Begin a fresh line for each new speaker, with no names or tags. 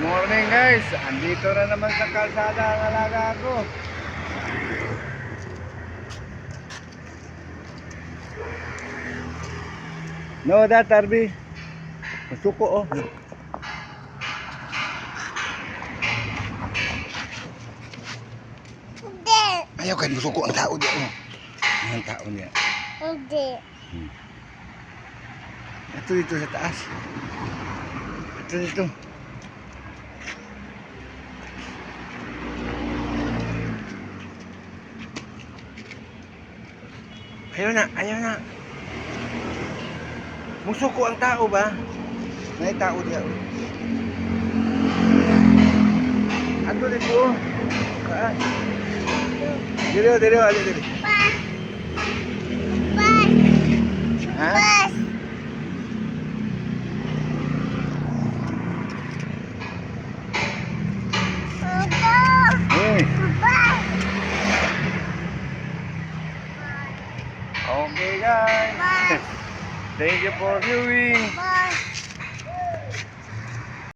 morning guys. Andito na naman sa kalsada ang alaga ko. No, that Arby. Masuko oh.
Hindi.
Ayaw ka masuko ang tao diyan. Oh. Ang tao niya.
Hindi.
Ito dito sa taas. Ito dito. Ayaw na, ayaw na. Musuko ang tao ba? May tao diya. Ato dito. Saan? Dito, dito, dito, Okay guys.
Bus.
Thank you for viewing.
Bus.